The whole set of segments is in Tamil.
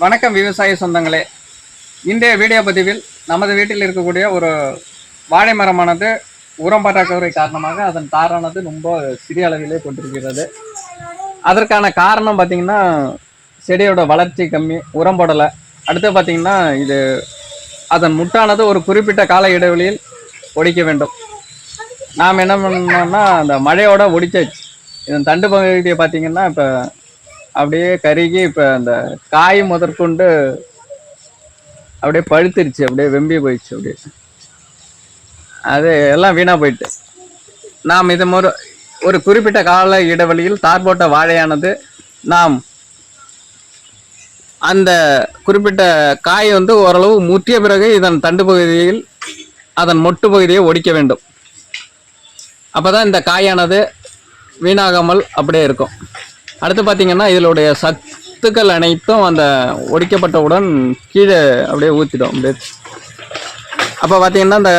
வணக்கம் விவசாய சொந்தங்களே. இன்றைய வீடியோ பதிவில் நமது வீட்டில் இருக்கக்கூடிய ஒரு வாழை மரமானது உரம் பற்றாக்குறை காரணமாக அதன் தாரானது ரொம்ப சிறிய அளவிலே கொண்டிருக்கிறது. அதற்கான காரணம் பார்த்தீங்கன்னா செடியோட வளர்ச்சி கம்மி உரம் போடலை. அடுத்து பார்த்தீங்கன்னா இது அதன் முட்டானது ஒரு குறிப்பிட்ட கால இடைவெளியில் ஒடிக்க வேண்டும். நாம் என்ன பண்ணோம்னா அந்த மழையோட ஒடிச்சாச்சு. இதன் தண்டு பகுதியை பார்த்திங்கன்னா இப்போ அப்படியே கருகி இப்போ அந்த காய் முதற்கொண்டு அப்படியே பழுத்துருச்சு அப்படியே வெம்பி போயிடுச்சு அப்படியே. அது எல்லாம் வீணாக போயிட்டு. நாம் இது முறை ஒரு குறிப்பிட்ட கால இடைவெளியில் தார் போட்ட வாழையானது நாம் அந்த குறிப்பிட்ட காய் வந்து ஓரளவு முற்றிய பிறகு இதன் தண்டு பகுதியில் அதன் மொட்டு பகுதியை ஒடிக்க வேண்டும். அப்போதான் இந்த காயானது வீணாகாமல் அப்படியே இருக்கும். அடுத்து பார்த்தீங்கன்னா இதனுடைய சத்துக்கள் அனைத்தும் அந்த ஒடிக்கப்பட்டவுடன் கீழே அப்படியே ஊற்றிடும் அப்படியே அப்போ பார்த்தீங்கன்னா அந்த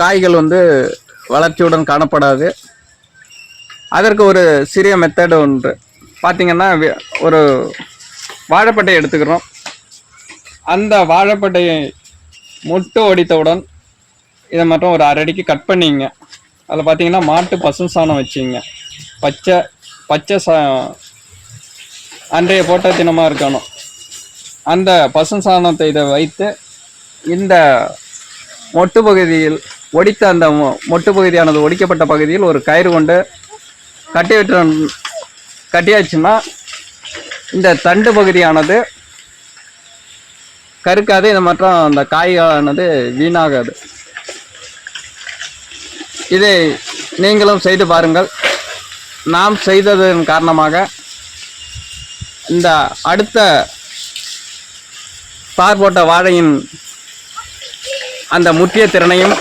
காய்கள் வந்து வளர்ச்சியுடன் காணப்படாது. அதற்கு ஒரு சிறிய மெத்தடு ஒன்று பார்த்தீங்கன்னா ஒரு வாழைப்பட்டை எடுத்துக்கிறோம். அந்த வாழைப்பட்டையை முட்டு ஒடித்தவுடன் இதை மட்டும் ஒரு அரை அடிக்கு கட் பண்ணிங்க. அதில் பார்த்தீங்கன்னா மாட்டு பசு சாணம் வச்சுங்க. பச்சை பச்சை சா அன்றைய போட்ட தினமாக இருக்கணும். அந்த பசு சாணத்தை இதை வைத்து இந்த மொட்டு பகுதியில் ஒடித்த அந்த மொ- மொட்டு பகுதியானது ஒடிக்கப்பட்ட பகுதியில் ஒரு கயிறு கொண்டு கட்டி விட்டு கட்டியாச்சுன்னா இந்த தண்டு பகுதியானது கருக்காது இது மற்றும் அந்த காயானது வீணாகாது. இதை நீங்களும் செய்து பாருங்கள். நாம் செய்ததன் காரணமாக இந்த அடுத்த தார் போட்ட வாழையின் அந்த முக்கிய திறனையும்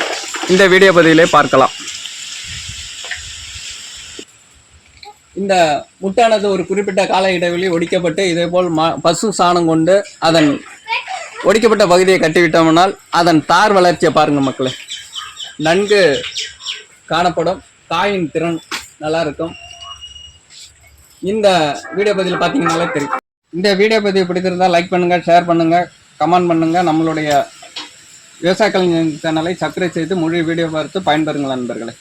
இந்த வீடியோ பதிவிலே பார்க்கலாம். இந்த முட்டானது ஒரு குறிப்பிட்ட கால இடைவெளி ஒடிக்கப்பட்டு இதேபோல் மா பசு சாணம் கொண்டு அதன் ஒடிக்கப்பட்ட பகுதியை கட்டிவிட்டோம்னால் அதன் தார் வளர்ச்சியை பாருங்கள் மக்களே. நன்கு காணப்படும் காயின் திறன் நல்லா இருக்கும். இந்த வீடியோ பதிவில் பார்த்தீங்கன்னாலே தெரியும். இந்த வீடியோ பதிவு பிடித்திருந்தால் லைக் பண்ணுங்கள் ஷேர் பண்ணுங்கள் கமெண்ட் பண்ணுங்கள் நம்மளுடைய விவசாய கலைஞர் சேனலை சப்ஸ்கிரைப் செய்து முழு வீடியோ பார்த்து பயன்பெறுங்கள் நண்பர்களே.